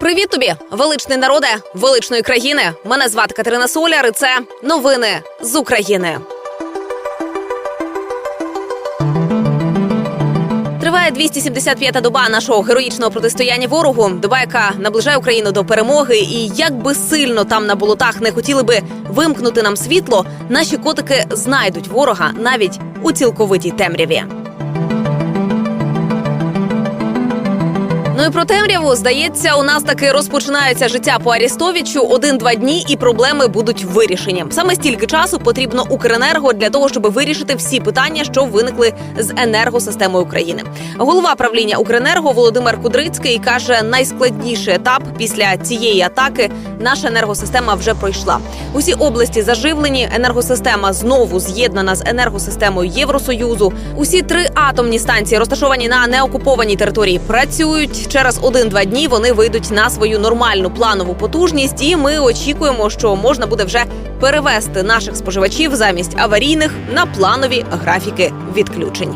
Привіт тобі, величний народе, величної країни. Мене звати Катерина Соляр. і Це новини з України. Триває 275-та доба нашого героїчного протистояння ворогу. Доба, яка наближає Україну до перемоги. І як би сильно там на болотах не хотіли би вимкнути нам світло, наші котики знайдуть ворога навіть у цілковитій темряві. Ну і про темряву здається, у нас таки розпочинається життя по Арістовичу один-два дні, і проблеми будуть вирішені. Саме стільки часу потрібно Укренерго для того, щоб вирішити всі питання, що виникли з енергосистемою України. Голова правління Укренерго Володимир Кудрицький каже, найскладніший етап після цієї атаки наша енергосистема вже пройшла. Усі області заживлені. Енергосистема знову з'єднана з енергосистемою Євросоюзу. Усі три атомні станції, розташовані на неокупованій території, працюють. Через один-два дні вони вийдуть на свою нормальну планову потужність, і ми очікуємо, що можна буде вже перевести наших споживачів замість аварійних на планові графіки відключень.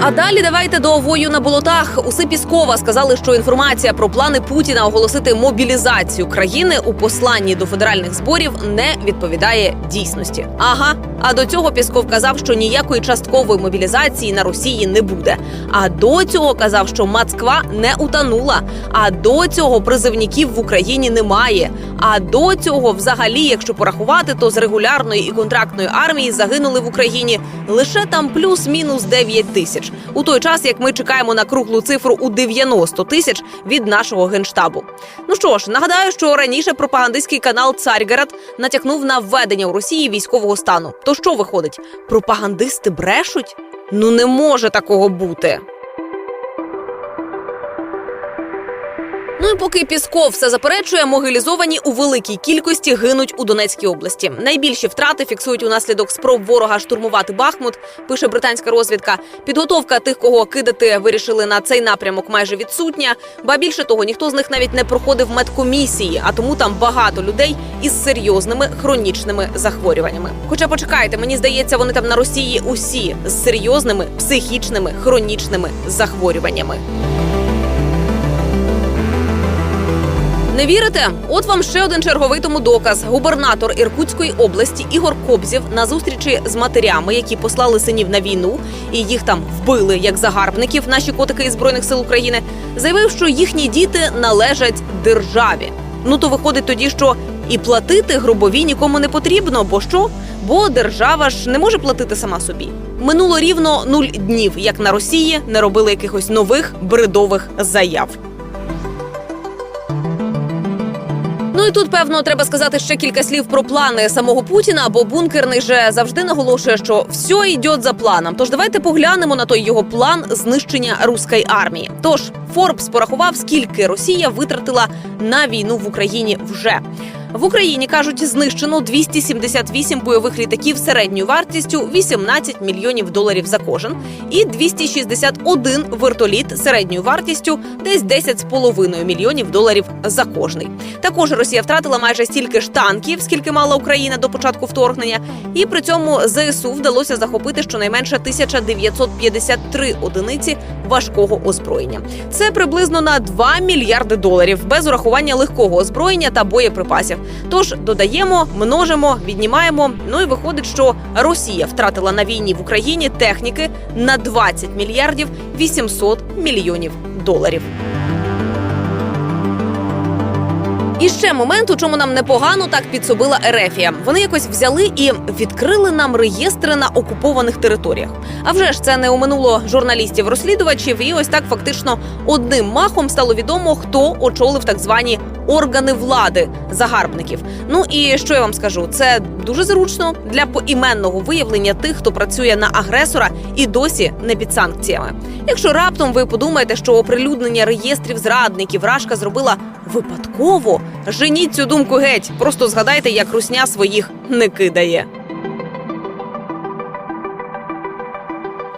А далі давайте до вою на болотах. Уси Піскова сказали, що інформація про плани Путіна оголосити мобілізацію країни у посланні до федеральних зборів не відповідає дійсності. Ага, а до цього Пісков казав, що ніякої часткової мобілізації на Росії не буде. А до цього казав, що Москва не утонула. А до цього призивників в Україні немає. А до цього, взагалі, якщо порахувати, то з регулярної і контрактної армії загинули в Україні лише там плюс-мінус 9 тисяч. У той час, як ми чекаємо на круглу цифру у 90 тисяч від нашого генштабу. Ну що ж, нагадаю, що раніше пропагандистський канал Царьгород натякнув на введення у Росії військового стану. То що виходить? Пропагандисти брешуть? Ну не може такого бути. Ну і поки Пісков все заперечує, могилізовані у великій кількості гинуть у Донецькій області. Найбільші втрати фіксують унаслідок спроб ворога штурмувати Бахмут. Пише британська розвідка. Підготовка тих, кого кидати вирішили на цей напрямок, майже відсутня. Ба більше того, ніхто з них навіть не проходив медкомісії, а тому там багато людей із серйозними хронічними захворюваннями. Хоча почекайте, мені здається, вони там на Росії усі з серйозними психічними хронічними захворюваннями. Не вірите? От вам ще один черговий тому доказ. Губернатор Іркутської області Ігор Кобзів на зустрічі з матерями, які послали синів на війну, і їх там вбили як загарбників, наші котики із збройних сил України, заявив, що їхні діти належать державі. Ну то виходить тоді, що і платити гробові нікому не потрібно. Бо що? Бо держава ж не може платити сама собі. Минуло рівно нуль днів, як на Росії не робили якихось нових бредових заяв. Ну і тут певно треба сказати ще кілька слів про плани самого Путіна, бо бункерний же завжди наголошує, що все йде за планом. Тож давайте поглянемо на той його план знищення руської армії. Тож Форбс порахував, скільки Росія витратила на війну в Україні вже. В Україні кажуть, знищено 278 бойових літаків середньою вартістю 18 мільйонів доларів за кожен, і 261 вертоліт середньою вартістю десь 10,5 мільйонів доларів за кожний. Також Росія втратила майже стільки ж танків, скільки мала Україна до початку вторгнення, і при цьому ЗСУ вдалося захопити щонайменше 1953 одиниці важкого озброєння. Це приблизно на 2 мільярди доларів без урахування легкого озброєння та боєприпасів. Тож додаємо, множимо, віднімаємо. Ну і виходить, що Росія втратила на війні в Україні техніки на 20 мільярдів 800 мільйонів доларів. І ще момент, у чому нам непогано так підсобила Ерефія. Вони якось взяли і відкрили нам реєстри на окупованих територіях. А вже ж це не оминуло журналістів-розслідувачів, і ось так фактично одним махом стало відомо, хто очолив так звані органи влади загарбників. Ну і що я вам скажу, це дуже зручно для поіменного виявлення тих, хто працює на агресора і досі не під санкціями. Якщо раптом ви подумаєте, що оприлюднення реєстрів зрадників Рашка зробила випадково, женіть цю думку геть. Просто згадайте, як русня своїх не кидає.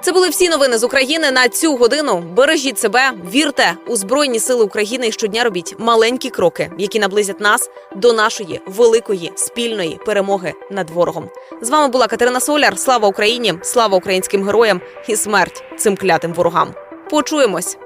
Це були всі новини з України на цю годину. Бережіть себе, вірте у збройні сили України і щодня робіть маленькі кроки, які наблизять нас до нашої великої спільної перемоги над ворогом. З вами була Катерина Соляр. Слава Україні! Слава українським героям і смерть цим клятим ворогам. Почуємось.